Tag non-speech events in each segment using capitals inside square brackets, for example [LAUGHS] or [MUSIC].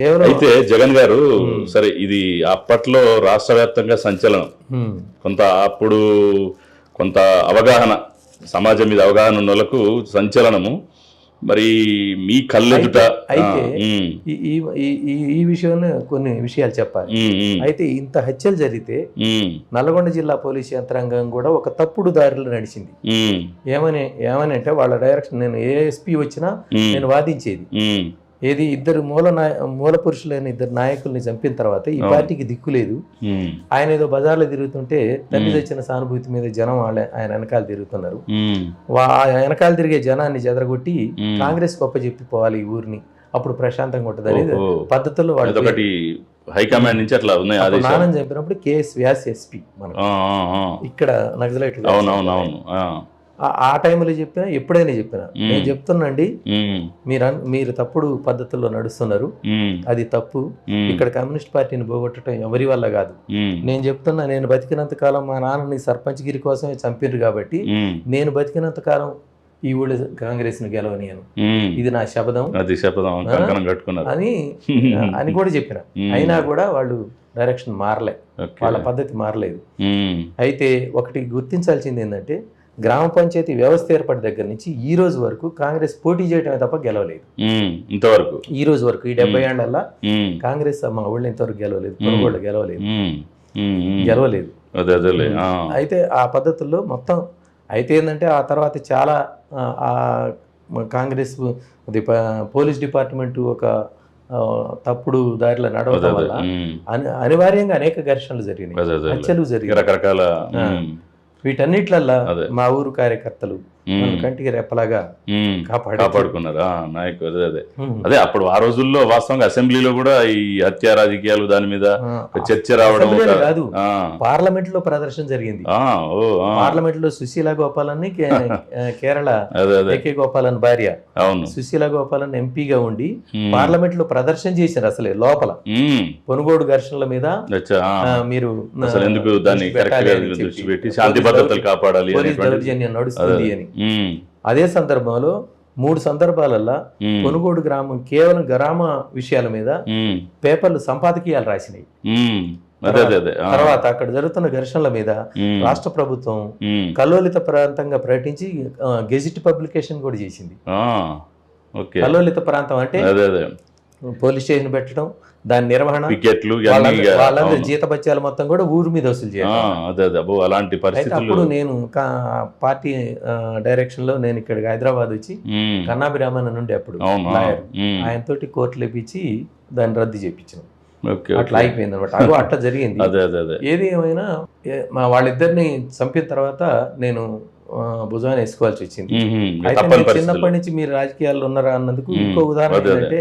అయితే జగన్ గారు సరే ఇది అప్పట్లో రాష్ట్ర వ్యాప్తంగా సంచలనం కొంత అప్పుడు కొంత అవగాహన సమాజం మీద అవగాహన ఉన్న వాళ్ళకు సంచలనము. మరి మీ కళ్ళెదుట అయితే ఈ- విషయంలో కొన్ని విషయాలు చెప్పాలి. అయితే ఇంత హత్యలు జరిగితే నల్గొండ జిల్లా పోలీస్ యంత్రాంగం కూడా ఒక తప్పుడు దారిలో నడిచింది. ఏమని ఏమని అంటే వాళ్ళ డైరెక్షన్ నేను ఏ ఎస్పీ వచ్చినా నేను వాదించేది. ఏది ఇద్దరు మూల నాయ మూల పురుషులైన ఇద్దరు నాయకుల్ని చంపిన తర్వాత ఈ పార్టీకి దిక్కు లేదు. ఆయన ఏదో బజార్లో తిరుగుతుంటే తల్లి తెచ్చిన సానుభూతి మీద జనం వాళ్ళ ఆయన వెనకాల తిరుగుతున్నారు. వెనకాల తిరిగే జనాన్ని చెదరగొట్టి. కాంగ్రెస్ గొప్ప చెప్పిపోవాలి ఈ ఊరిని. అప్పుడు ప్రశాంతంగా ఉంటుంది. అనేది. పద్ధతుల్లో వాళ్ళు హైకమాండ్ నుంచి అట్లా ఉన్నాయి ఆదేశాలు. నాన్నని చంపినప్పుడు కేఎస్ వ్యాస్ ఎస్పీ. ఇక్కడ నక్సలైట్ అవునవునవును. ఆ. టైంలో చెప్పినా ఎప్పుడైనా చెప్పినా. నేను చెప్తున్నాండి మీరు మీరు తప్పుడు పద్ధతుల్లో నడుస్తున్నారు. అది తప్పు. ఇక్కడ కమ్యూనిస్ట్ పార్టీని పోగొట్టడం ఎవరి వల్ల కాదు. నేను చెప్తున్నా నేను బతికినంత కాలం మా నాన్నని సర్పంచ్ గిరి కోసమే చంపిర్రు కాబట్టి నేను బతికినంత కాలం ఈ ఊళ్ళో కాంగ్రెస్ని గెలవనియను. ఇది నా శపథం. అది అని అని కూడా చెప్పిన. అయినా కూడా వాళ్ళు డైరెక్షన్ మారలే. వాళ్ళ పద్ధతి మారలేదు. అయితే ఒకటి గుర్తించాల్సింది ఏంటంటే గ్రామ పంచాయతీ వ్యవస్థ ఏర్పడి దగ్గర నుంచి ఈ రోజు వరకు కాంగ్రెస్ పోటీ చేయడమే తప్ప గెలవలేదు. ఇంతవరకు. ఈ రోజు వరకు ఈ డెబ్బై ఏళ్ళలో ఉమ్, కాంగ్రెస్ మా ఊళ్ళో ఇంతవరకు గెలవలేదు కొనుగోళ్ళు గెలవలేదు. గెలవలేదు. అయితే ఆ పద్ధతుల్లో మొత్తం అయితే ఏంటంటే ఆ తర్వాత చాలా కాంగ్రెస్ పోలీస్ డిపార్ట్మెంట్ ఒక తప్పుడు దారిలో నడవడం వల్ల అనివార్యంగా అనేక ఘర్షణలు జరిగినాయి. హత్యలు జరిగినాయి. రకరకాల వీటన్నిట్లల్లా అదే. మా ఊరు కార్యకర్తలు ఉమ్, మన కంటికి రెప్పలాగా కాపాడుకున్నారు? నాయకు అదే అదే. అదే అప్పుడు ఆ రోజుల్లో వాస్తవంగా అసెంబ్లీలో కూడా ఈ హత్య రాజకీయాలు దాని మీద చర్చ రావడం కాదు. పార్లమెంట్లో ప్రదర్శన జరిగింది. ఆ, ఓ ఆ, పార్లమెంట్లో సుశీల గోపాలన్ [LAUGHS] కేరళ ఏకే గోపాలన్ భార్య. అవును. సుశీల గోపాలన్ ఎంపీగా ఉండి పార్లమెంట్లో ప్రదర్శన చేశారు అసలే లోపల. కొనుగోడు ఘర్షణల మీద మీరు అసలు ఎందుకు దాన్ని దౌర్జన్యం నడుస్తుంది అని. అదే సందర్భంలో మూడు సందర్భాలల్లో కొనుగోడు గ్రామం కేవలం గ్రామ విషయాల మీద పేపర్లు సంపాదకీయాలు రాసినాయి. తర్వాత అక్కడ జరుగుతున్న ఘర్షణల మీద రాష్ట్ర ప్రభుత్వం కల్లోలిత ప్రాంతంగా ప్రకటించి గెజిట్ పబ్లికేషన్ కూడా చేసింది. కల్లోలిత ప్రాంతం అంటే పోలీస్ స్టేషన్ పెట్టడం దాని నిర్వహణ వికెట్లు వాళ్ళందరూ. జీతభత్యాలు మొత్తం కూడా ఊరి మీద వసూలు చేయాలి. అదే అదే. అలాంటి అప్పుడు నేను పార్టీ డైరెక్షన్లో నేను ఇక్కడికి హైదరాబాద్ వచ్చి కన్నాభిరామన్ నుండి అప్పుడు అవును? ఆ, లాయర్ ఉమ్, ఆయనతోటి కోర్టులు ఇప్పించి దాన్ని రద్దు చేయించాను అట్లా. అయిపోయింది అనమాట అగో అట్లా జరిగింది. అదే అదే అదే. ఏది ఏమైనా మా వాళ్ళిద్దరిని చంపిన తర్వాత నేను భుజాన్ని వేసుకోవాల్సి వచ్చింది. అయితే చిన్నప్పటి నుంచి మీరు రాజకీయాల్లో ఉన్నారా అన్నందుకు ఇంకో ఉదాహరణ ఏంటంటే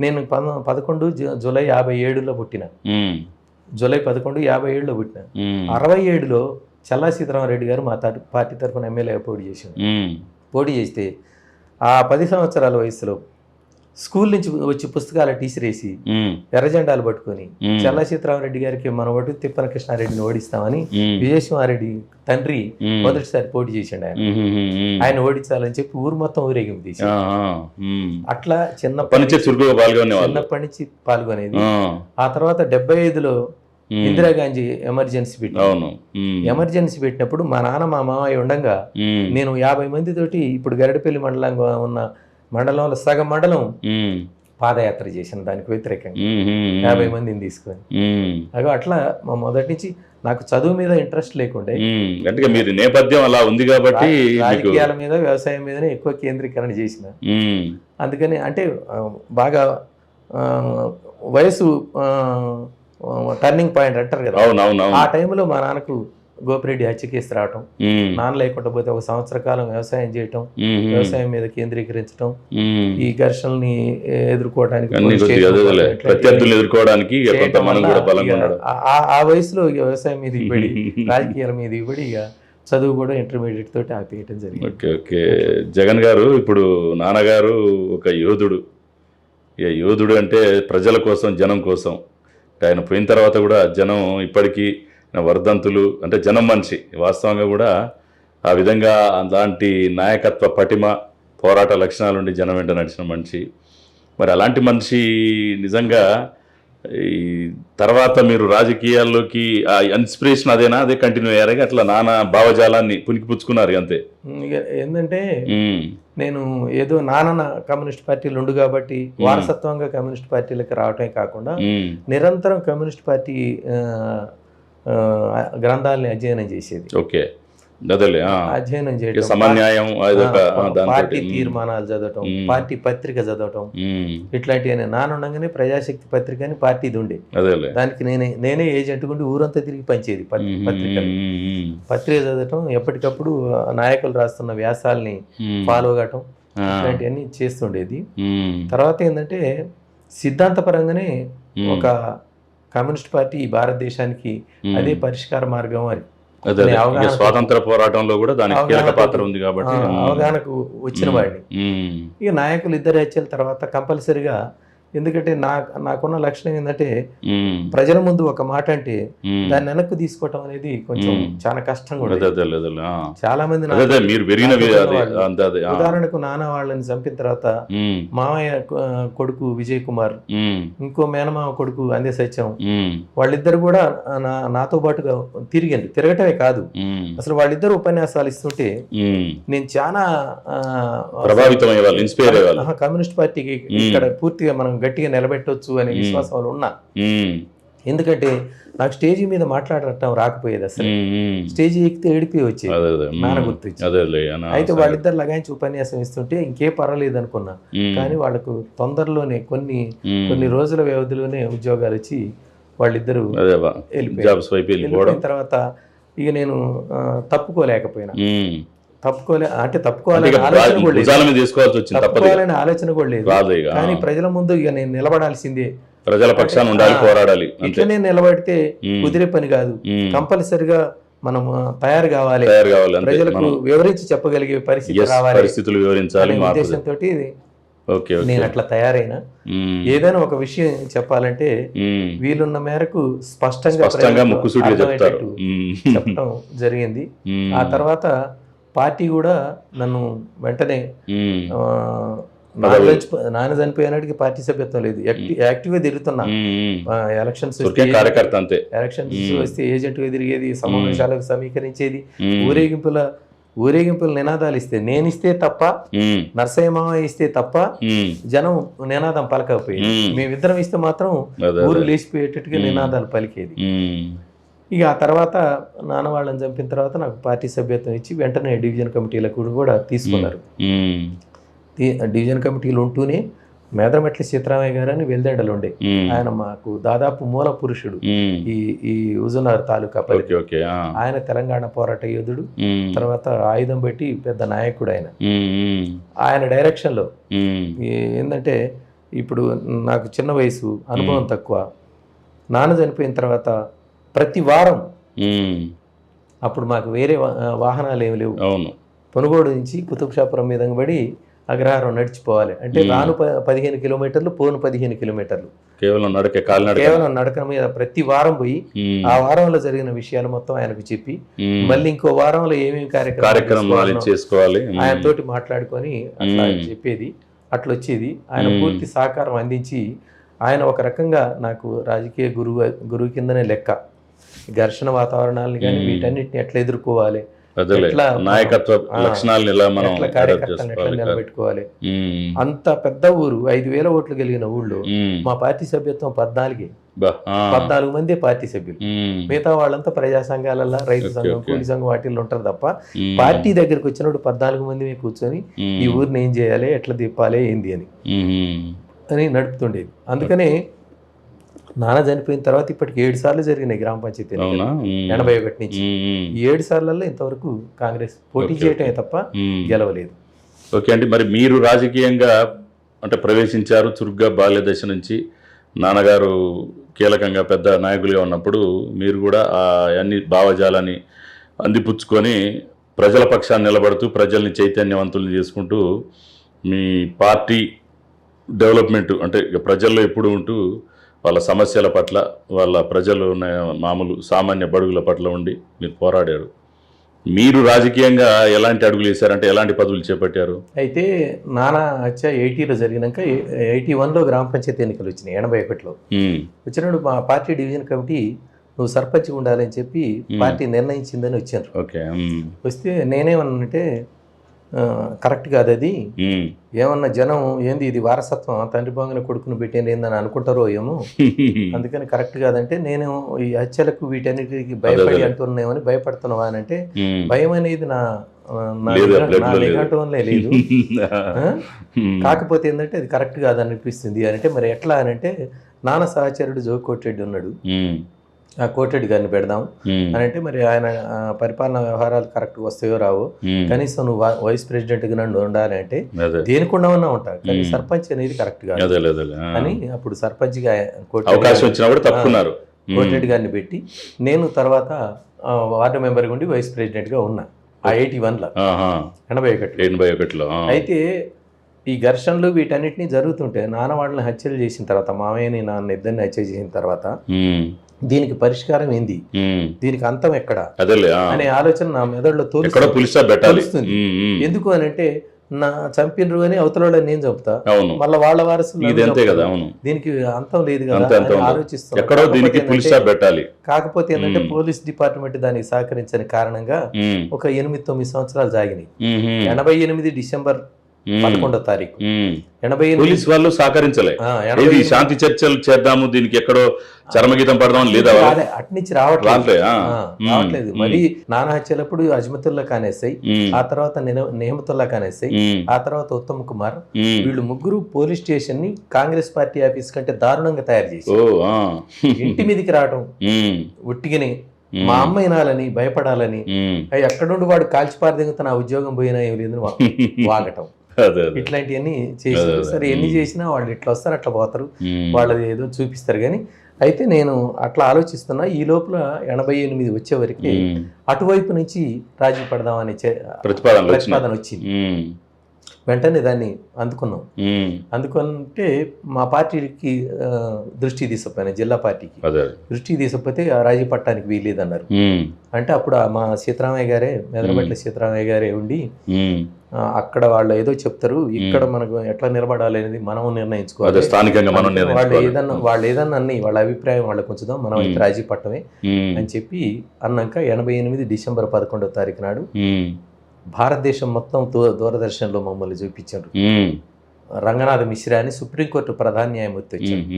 నేను పద- పదకొండు జూలై యాభై ఏడులో పుట్టిన. జూలై పదకొండు యాభై ఏడులో పుట్టిన. అరవై ఏడులో చల్లా సీతారామరెడ్డి గారు మా పార్టీ తరఫున ఎమ్మెల్యేగా పోటీ ఉమ్, పోటీ చేస్తే ఆ పది సంవత్సరాల వయసులో స్కూల్ నుంచి వచ్చి పుస్తకాల టీసిరేసి ఉమ్, ఎర్రజెండాలు పట్టుకొని చల్లా సీతారామరెడ్డి గారికి మన ఓటు తిప్పన కృష్ణారెడ్డిని ఓడిస్తామని విజయసింహారెడ్డి తండ్రి మొదటిసారి పోటీ చేసిండు ఆయన. ఆయన ఓడించాలని చెప్పి ఊరు మొత్తం ఊరేగింపు తీసి. అట్లా వాళ్ళు చిన్నప్పటి నుంచి పాల్గొనేది. ఆ, తర్వాత డెబ్బై ఐదులో ఇందిరాగాంధీ ఎమర్జెన్సీ పెట్టి ఎమర్జెన్సీ పెట్టినప్పుడు మా నాన్న మా మామయ్య ఉండగా నేను యాభై మంది తోటి ఇప్పుడు గరడపల్లి మండలంగా ఉన్న మండలంలో సగం మండలం పాదయాత్ర చేసిన దానికి వ్యతిరేకంగా యాభై మందిని తీసుకొని. అగో అట్లా మా మొదటి నుంచి నాకు చదువు మీద ఇంట్రెస్ట్ లేకుండే. అంటే మీరు నేపథ్యం అలా ఉంది కాబట్టి రాజకీయాల మీద వ్యవసాయం మీదనే ఎక్కువ కేంద్రీకరణ చేసిన. అందుకని అంటే బాగా వయసు టర్నింగ్ పాయింట్ అంటారు కదా. ఆ టైంలో మా నాన్నకు గోపిరెడ్డి హత్య కేసు రావటం నాన్న లేకుండా పోతే ఒక సంవత్సర కాలం వ్యవసాయం చేయటం వ్యవసాయం మీద కేంద్రీకరించడం. ఈ ఘర్షణల్ని ఎదుర్కోవడానికి ఆ- వయసులో వ్యవసాయం మీద ఇవ్వడి [LAUGHS] రాజకీయాల మీద ఇవ్వడి ఇక చదువు కూడా ఇంటర్మీడియట్ తోటి ఆపేయటం జరిగింది. Okay okay. జగన్ గారు ఇప్పుడు నాన్నగారు ఒక యోధుడు. ఇక యోధుడు అంటే ప్రజల కోసం జనం కోసం. ఆయన పోయిన తర్వాత కూడా జనం ఇప్పటికీ వర్ధంతులు అంటే జనం మనిషి. వాస్తవంగా కూడా ఆ విధంగా అలాంటి నాయకత్వ పటిమ పోరాట లక్షణాలు ఉండి జనం వెంట నడిచిన మనిషి. మరి అలాంటి మనిషి నిజంగా ఈ తర్వాత మీరు రాజకీయాల్లోకి ఆ ఇన్స్పిరేషన్ అదేనా? అదే కంటిన్యూ అయ్యారు అట్లా నానా భావజాలాన్ని పుణికిపుచ్చుకున్నారు అంతే. ఏంటంటే నేను ఏదో నాన్న కమ్యూనిస్ట్ పార్టీలు ఉండు కాబట్టి వారసత్వంగా కమ్యూనిస్ట్ పార్టీలకు రావటమే కాకుండా నిరంతరం కమ్యూనిస్ట్ పార్టీ గ్రంథాలని అధ్యయనం చేసేది. ఓకే. అధ్యయనం చేయడం సమన్యాయం. పార్టీ తీర్మానాలు చదవటం. పార్టీ పత్రిక చదవటం ఇట్లాంటివి నానుండగానే ప్రజాశక్తి పత్రిక అని పార్టీది ఉండే. దానికి నేనే నేనే ఏజెంట్ గుండి ఊరంతా తిరిగి పంచేది పత్రి- ఉమ్, పత్రికలు. ఉమ్, ఉమ్, పత్రిక చదవటం ఎప్పటికప్పుడు నాయకులు రాస్తున్న వ్యాసాలని ఫాలో కావటం ఇట్లాంటివన్నీ చేస్తుండేది. తర్వాత ఏంటంటే సిద్ధాంతపరంగానే ఒక కమ్యూనిస్ట్ పార్టీ ఈ భారతదేశానికి. అదే పరిష్కార మార్గం అని. స్వాతంత్ర పోరాటంలో కూడా దానికి కీలక పాత్ర ఉంది కాబట్టి. అవగాహనకు వచ్చిన వాడిని. ఇక నాయకులు ఇద్దరు హత్యల తర్వాత కంపల్సరిగా ఎందుకంటే నా నాకున్న లక్షణం ఏంటంటే ప్రజల ముందు ఒక మాట అంటే. దాన్ని వెనక్కి తీసుకోవటం అనేది కొంచెం. చాలా అదే ఆ. చాలా మంది. ఉదాహరణకు నాన్న వాళ్ళని చంపిన తర్వాత మామయ్య కొడుకు విజయ్ కుమార్ ఇంకో మేనమామ కొడుకు అందే సత్యం. వాళ్ళిద్దరు కూడా నా నాతో పాటుగా తిరిగింది. తిరగటమే కాదు. అసలు వాళ్ళిద్దరు ఉపన్యాసాలు ఇస్తుంటే. నేను చాలా ప్రభావితం కమ్యూనిస్ట్ పార్టీకి ఇక్కడ పూర్తిగా మనం గట్టిగా నిలబెట్టొచ్చు అనే మ్మ్. విశ్వాసంలో ఉన్నా. ఎందుకంటే నాకు స్టేజీ మీద మాట్లాడటం రాకపోయేది అసలు. స్టేజీ ఎక్కితే ఏడిపి వచ్చేది. అదే నాన్న అనా అయితే. వాళ్ళిద్దరు లగాయించి ఉపన్యాసం ఇస్తుంటే ఇంకే పర్వాలేదు అనుకున్నా. కానీ వాళ్ళకు తొందరలోనే కొన్ని. కొన్ని రోజుల వ్యవధిలోనే ఉద్యోగాలు వచ్చి వాళ్ళిద్దరూ వెళ్ళిపోయిన తర్వాత ఇక నేను తప్పుకోలేకపోయినా. తప్పుకోలే అంటే తప్పుకోవాలని ఆలోచన కూడా లేదు. తప్పుకోవాలని ఆలోచన కూడా లేదు. కానీ ప్రజల ముందు ఇక నేను నిలబడాల్సిందే. ప్రజల పక్షాన ఉండాలి పోరాడాలి ఇట్లనే నిలబడితే కుదిరే పని కాదు. కంపల్సరిగా మనం తయారు కావాలి. ప్రజలకు వివరించి చెప్పగలిగే పరిస్థితి రావాలి. పరిస్థితులు వివరించాలి ఉద్దేశంతో నేను అట్లా తయారైనా. ఏదైనా ఒక విషయం చెప్పాలంటే. వీలున్న మేరకు స్పష్టంగా చెప్పడం జరిగింది. [LAUGHS] ఆ తర్వాత పార్టీ కూడా నన్ను వెంటనే నాన్న చనిపో- నాన్న చనిపోయినాటికి పార్టీ సభ్యత్వం లేదు. యాక్టి- యాక్టివ్గా తిరుగుతున్నా. ఎలక్షన్స్ కార్యకర్త అంతే. ఎలక్షన్స్. వస్తే ఏజెంట్గా తిరిగేది సమావేశాలకు సమీకరించేది ఊరేగింపుల ఊరేగింపుల నినాదాలు ఇస్తే నేను ఇస్తే తప్ప ఉమ్, నరసయ్య మామ ఇస్తే తప్ప. జనం నినాదం పలకపోయేది మ్మ్. మేమిద్దరం ఇస్తే మాత్రం ఊరు లేచిపోయేటట్టుగా. నినాదాలు పలికేది. ఇక ఆ తర్వాత నాన్న వాళ్ళని చంపిన తర్వాత నాకు పార్టీ సభ్యత్వం ఇచ్చి వెంటనే డివిజన్ కమిటీలకు కూడా తీసుకున్నారు. డివిజన్ కమిటీలు ఉంటూనే మేదరమెట్ల సీతారామయ్య గారు అని వెల్దండలు ఉండే. ఆయన మాకు దాదాపు మూల పురుషుడు. ఈ ఈ హుజునార్ తాలూకా పరిధి. ఆయన తెలంగాణ పోరాట యోధుడు. తర్వాత ఆయుధం పెట్టి పెద్ద నాయకుడు ఆయన. ఆయన డైరెక్షన్లో ఉమ్, ఈ- ఏంటంటే ఇప్పుడు నాకు చిన్న వయసు అనుభవం తక్కువ. నాన్న చనిపోయిన తర్వాత ప్రతి వారం. అప్పుడు మాకు వేరే వాహనాలు ఏమి లేవు అవును పొనుగోడు నుంచి కుతుబ్షాపురం మీద పడి అగ్రహారం నడిచిపోవాలి అంటే. రాను పదిహేను కిలోమీటర్లు పోను పదిహేను కిలోమీటర్లు కేవలం నడకే కాలినడక కేవలం నడక మీద ప్రతి వారం పోయి ఆ వారంలో జరిగిన విషయాలు మొత్తం ఆయనకు చెప్పి. మళ్ళీ ఇంకో వారంలో ఏమేమి కార్యక్రమాలు చేసుకోవాలి ఉమ్, ఆయన తోటి మాట్లాడుకొని అట్లా. చెప్పేది అట్లా వచ్చేది ఆయన. పూర్తి సహకారం అందించి ఆయన ఒక రకంగా నాకు రాజకీయ గురువు గురువు కిందనే లెక్క ఘర్షణ వాతావరణాలను కానీ. వీటన్నిటిని ఎట్లా ఎదుర్కోవాలి? నాయకత్వ ఆ, లక్షణాలను ఎలా మనం నిలబెట్టుకోవాలి? అంత పెద్ద ఊరు ఐదు వేల ఓట్లు కలిగిన ఊళ్ళో మా పార్టీ సభ్యత్వం పద్నాలుగే. పద్నాలుగు మంది పార్టీ సభ్యులు. మిగతా వాళ్ళంతా ప్రజా సంఘాలలో రైతు సంఘం. కూలి సంఘం వాటిల్లో ఉంటారు తప్ప పార్టీ దగ్గరికి వచ్చినప్పుడు పద్నాలుగు మంది కూర్చొని ఈ ఊరిని ఏం చేయాలి ఎట్లా తిప్పాలి ఏంది అని అని నడుపుతుండేది. అందుకనే నాన్న చనిపోయిన తర్వాత ఇప్పటికి ఏడు సార్లు జరిగినాయి గ్రామ పంచాయతీ ఎనభై ఒకటి నుంచి. ఏడు సార్లలో ఇంతవరకు కాంగ్రెస్ పోటీ చేయటమే తప్ప. గెలవలేదు. ఓకే అండి మరి మీరు రాజకీయంగా అంటే ప్రవేశించారు చురుగ్గా బాల్య దశ నుంచి. నాన్నగారు కీలకంగా పెద్ద నాయకులుగా ఉన్నప్పుడు మీరు కూడా ఆ అన్ని భావజాలాన్ని అందిపుచ్చుకొని ప్రజల పక్షాన్ని నిలబడుతూ ప్రజల్ని చైతన్యవంతుల్ని చేసుకుంటూ మీ పార్టీ డెవలప్మెంట్ అంటే ప్రజల్లో ఎప్పుడు ఉంటూ వాళ్ళ సమస్యల పట్ల వాళ్ళ ప్రజలు ఉన్న మామూలు సామాన్య బడుగుల పట్ల ఉండి మీరు పోరాడారు. మీరు రాజకీయంగా ఎలాంటి అడుగులు వేశారంటే ఎలాంటి పదవులు చేపట్టారు? అయితే నానా హత్య ఎయిటీలో జరిగినాక ఎయిటీ వన్లో గ్రామ పంచాయతీ ఎన్నికలు వచ్చినాయి ఎనభై ఒకటిలో వచ్చినప్పుడు మా పార్టీ డివిజన్ కమిటీ నువ్వు సర్పంచ్ ఉండాలని చెప్పి పార్టీ నిర్ణయించిందని వచ్చారు ఓకే వస్తే నేనేమన్నానంటే కరెక్ట్ కాదు అది. ఏమన్నా జనం ఏంది ఇది వారసత్వం తండ్రి బాగున కొడుకును పెట్టేది ఏందని అనుకుంటారో ఏమో. [LAUGHS] అందుకని కరెక్ట్ కాదంటే నేను ఈ హత్యలకు వీటన్నిటికి భయపడి అంటున్నామని భయపడుతున్నావా అని అంటే. భయం అనేది నా నా లేదు. నిఘంటువులో [LAUGHS] కాకపోతే ఏంటంటే అది కరెక్ట్ కాదు అనిపిస్తుంది అని అంటే మరి ఎట్లా అని అంటే నాన్న సహచరుడు జో కోటిరెడ్డి ఉన్నాడు ఆ కోటిరెడ్డి గారిని పెడదాం అని అంటే మరి ఆయన పరిపాలన వ్యవహారాలు కరెక్ట్ వస్తాయో రావో. కనీసం నువ్వు వైస్ ప్రెసిడెంట్గా నన్ను ఉండాలి అంటే అదే. దేనికి ఉండవన్నా ఉంటా. కానీ. సర్పంచ్ అనేది కరెక్ట్ కాదు. అని అప్పుడు సర్పంచ్గా అవకాశం కోటిరెడ్డి గారిని పెట్టి నేను తర్వాత వార్డు మెంబర్ ఉండి వైస్ ప్రెసిడెంట్గా ఉన్నా. ఆ ఎయిటీ వన్లో. ఎనభై ఒకటిలో. ఎనభై ఒకటిలో. అయితే ఈ ఘర్షణలు వీటన్నిటిని జరుగుతుంటే నాన్న వాళ్ళని హత్యలు చేసిన తర్వాత మామయ్యని నాన్న ఇద్దరిని హత్య చేసిన తర్వాత దీనికి పరిష్కారం ఏంది. దీనికి అంతం ఎక్కడ. అనే ఆలోచన నా మెదడులో తోలుస్తుంది. ఎందుకు అని అంటే నా చంపినరు అని అవతల వాళ్ళని నేను చంపుతా. మళ్ళీ వాళ్ళ వారసులు. కదా అవును. దీనికి అంతం లేదు కదా. ఎక్కడో దీనికి పులిస్ పెట్టాలి. కాకపోతే ఏంటంటే. పోలీస్ డిపార్ట్మెంట్ దానికి సహకరించని కారణంగా ఒక ఎనిమిది తొమ్మిది సంవత్సరాలు జాగినాయి ఎనభై ఎనిమిది డిసెంబర్ పదకొండో తారీఖు. ఎనభై పోలీస్ వాళ్ళు సహకరించలే. శాంతి చర్చలు చేద్దాము దీనికి ఎక్కడో చరమగీతం పడదాం లేదా అట్నుంచి రావట్లేదు. రావట్లేదు. మరి నానా హత్యలప్పుడు అజ్మతుల్లా కానేసాయి ఆ తర్వాత నిహమతుల్లా కానేసాయి ఆ తర్వాత ఉత్తమ్ కుమార్. వీళ్ళు ముగ్గురు పోలీస్ స్టేషన్ని కాంగ్రెస్ పార్టీ ఆఫీస్ కంటే దారుణంగా తయారు చేసి. ఇంటి మీదకి రావడం ఉమ్, మా అమ్మ వినాలని భయపడాలని ఎక్కడుండి వాడు కాల్చిపారి దిగుతా నా ఉద్యోగం పోయినా ఏం లేదు [LAUGHS] వాగటం. ఇట్లాంటివన్నీ అదే. సరే ఎన్ని. చేసినా వాళ్ళు ఇట్లా వస్తారు అట్లా పోతారు. వాళ్ళది ఏదో చూపిస్తారు కానీ అయితే నేను అట్లా ఆలోచిస్తున్నా. ఈ లోపల ఎనభై ఎనిమిది వచ్చేవరకు ఉమ్. అటువైపు నుంచి రాజీ పడదామనే ప్రతిపాదన వచ్చింది. వెంటనే దాన్ని అందుకున్నాం. అందుకుంటే మా పార్టీకి దృష్టి తీసుకుపోయినా జిల్లా పార్టీకి. దృష్టి తీసుకుపోతే ఆ రాజీ పట్టడానికి వీల్లేదన్నారు. ఉమ్, అంటే అప్పుడు మా సీతారామయ్య గారే మెదనపట్ల సీతారామయ్య గారే ఉండి అక్కడ వాళ్ళు ఏదో చెప్తారు ఇక్కడ మనకు ఎట్లా నిలబడాలి అనేది మనం నిర్ణయించుకోవాలి. స్థానికంగా మనం వాళ్ళు. ఏదన్నా వాళ్ళు ఏదన్నా అన్ని వాళ్ళ అభిప్రాయం వాళ్ళకు ఉంచుదాం మనం. రాజీ పట్టమే అని చెప్పి అన్నాక ఎనభై ఎనిమిది డిసెంబర్ పదకొండవ తారీఖు నాడు భారతదేశం మొత్తం దూరదర్శన్లో మమ్మల్ని చూపించారు. రంగనాథ మిశ్రా అని సుప్రీంకోర్టు ప్రధాన న్యాయమూర్తి వచ్చారు.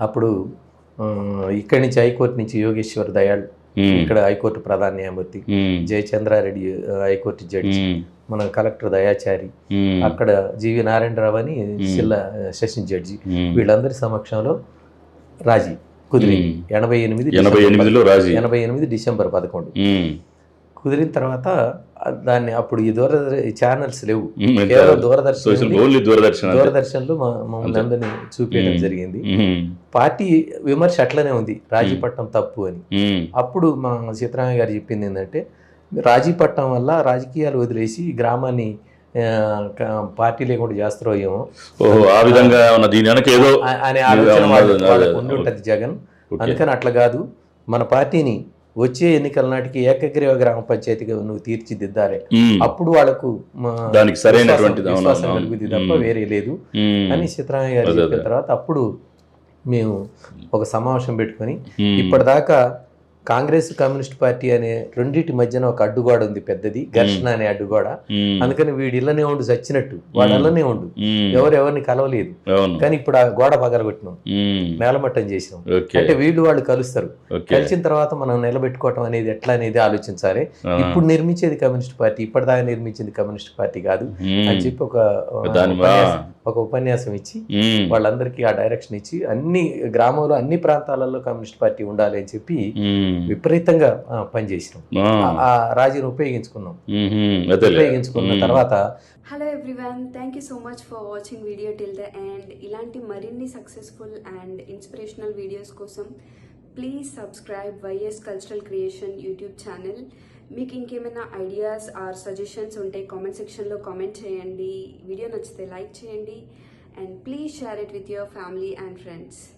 అప్పుడు ఇక్కడి నుంచి హైకోర్టు నుంచి యోగేశ్వర్ దయాళ్ ఇక్కడ హైకోర్టు ప్రధాన న్యాయమూర్తి జయచంద్రారెడ్డి హైకోర్టు జడ్జి మన కలెక్టర్ దయాచారి అక్కడ జీవి నారాయణరావు అని జిల్లా సెషన్ జడ్జి. వీళ్ళందరి సమక్షంలో రాజీ కుదిరింది. మ్మ్. ఎనభై ఎనిమిది ఎనభై డిసెంబర్ ఎనిమిదిలో రాజీ. పద- ఎనభై ఎనిమిది డిసెంబర్ పదకొండు. కుదిరిన తర్వాత దాన్ని అప్పుడు ఈ దూర ఛానల్స్ లేవు కేవలం దూరదర్శన్ దూరదర్శన్. దూరదర్శన్లో మా మమ్మల్ని. అందరినీ చూపించడం. జరిగింది పార్టీ విమర్శ అట్లనే ఉంది రాజీ పట్టం తప్పు అని అప్పుడు మా సీతారామయ్య గారు చెప్పింది ఏంటంటే రాజీ పట్టం వల్ల రాజకీయాలు వదిలేసి గ్రామాన్ని పార్టీ లేకుండా చేస్తారో ఏమో ఆ విధంగా అనే ఆలోచన వాళ్ళకు. ఉండి ఉంటుంది జగన్. అందుకని అట్లా కాదు మన పార్టీని వచ్చే ఎన్నికల నాటికి ఏకగ్రీవ గ్రామ పంచాయతీగా నువ్వు తీర్చిదిద్దాలి ఉమ్, అప్పుడు వాళ్ళకు మా దానికి విశ్వాసం-. కలుగుద్ది తప్ప. వేరే లేదు అని సిద్ధరామయ్య గారు చెప్పిన. తర్వాత అప్పుడు మేము ఒక సమావేశం పెట్టుకొని ఇప్పటిదాకా కాంగ్రెస్ కమ్యూనిస్ట్ పార్టీ అనే రెండింటి మధ్యన ఒక అడ్డుగోడ ఉంది పెద్దది ఘర్షణ అనే అడ్డుగోడ. అందుకని వీడి ఇళ్ళనే ఉండు చచ్చినట్టు. వాడు అల్లనే ఉండు. ఉమ్, ఎవరు ఎవరిని కలవలేదు. కానీ ఇప్పుడు ఆ గోడ పగలగొట్టినాం. నేలమట్టం చేసినాం. అంటే వీళ్ళు వాళ్ళు కలుస్తారు. కలిసిన తర్వాత మనం నిలబెట్టుకోవటం అనేది ఎట్లా అనేది ఆలోచించాలి ఇప్పుడు నిర్మించేది కమ్యూనిస్ట్ పార్టీ ఇప్పటిదాకా నిర్మించింది కమ్యూనిస్ట్ పార్టీ కాదు. అని చెప్పి ఒక ఒక ఉపన్యాసం ఇచ్చి వాళ్ళందరికీ ఆ డైరెక్షన్ ఇచ్చి అన్ని గ్రామంలో అన్ని ప్రాంతాలలో కమ్యూనిస్ట్ పార్టీ ఉండాలి అని చెప్పి విపరీతంగా పనిచేసినాం. ఆ, రాజీని ఉపయోగించుకున్నాం. ఉపయోగించుకున్న తర్వాత hello everyone thank you so much for watching video till the end ఇలాంటి మరిన్ని సక్సెస్ఫుల్ అండ్ ఇన్స్పిరేషనల్ వీడియోస్ కోసం please subscribe YS cultural creation YouTube channel మీకు ఇంకేమైనా ఐడియాస్ ఆర్ సజెషన్స్ ఉంటే కామెంట్ సెక్షన్లో కామెంట్ చేయండి. వీడియో నచ్చితే లైక్ చేయండి. And please share it with your family and friends